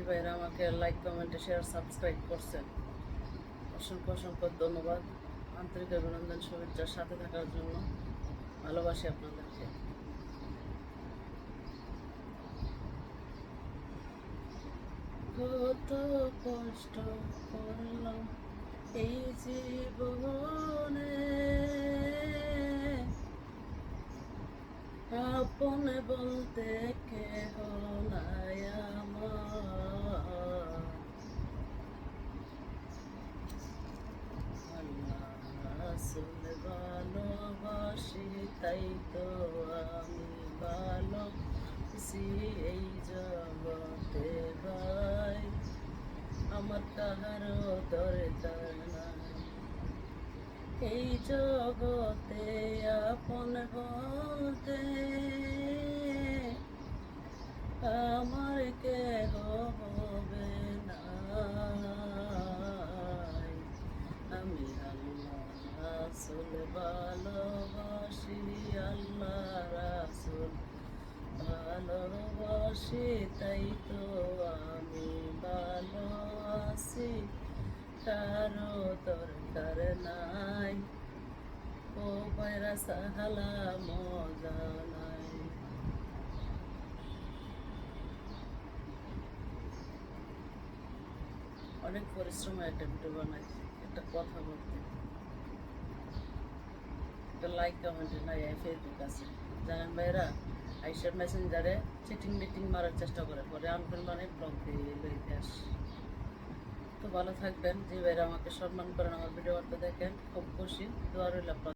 যে ভাইরা আমাকে লাইক কমেন্টে শেয়ার সাবস্ক্রাইব করছেন। অসংখ্য অসংখ্য ধন্যবাদ। আন্তরিক অভিনন্দন শুভেচ্ছার সাথে থাকার জন্য। ভালোবাসি আপনাদেরকে। কত কষ্ট করলাম এই জীবনে। আপন বলতে কেহ তাই তো আমি ভালোবাসি এই জগতে ভাই। আমার কাহারও দরকার নাই। এই জগতে আপন বলতে আমার কেহ হবে না। আমি আল্লাহ রাসুল ভালোবাসি ভালোবাসি তাই তো আমি ভালো আছি। কারও দরকার নাই। ও বাইরা সাহালা, মজা নাই। অনেক পরিশ্রম একটা ভিডিও বানাই একটা কথা বলতে। একটা লাইক কমেন্ট নাই ফেসবুক আছে। জানেন ভাইরা আইসার মেসেঞ্জারে চিটিং মিটিং মারার চেষ্টা করে। পরে আনফ্রেন্ড মানে ব্লক দিয়ে লইতে আস তো ভালো থাকবেন। যে ভাইরা আমাকে সম্মান করেন, আমার ভিডিও বার্তা দেখেন, খুব খুশি। দোয়া রইল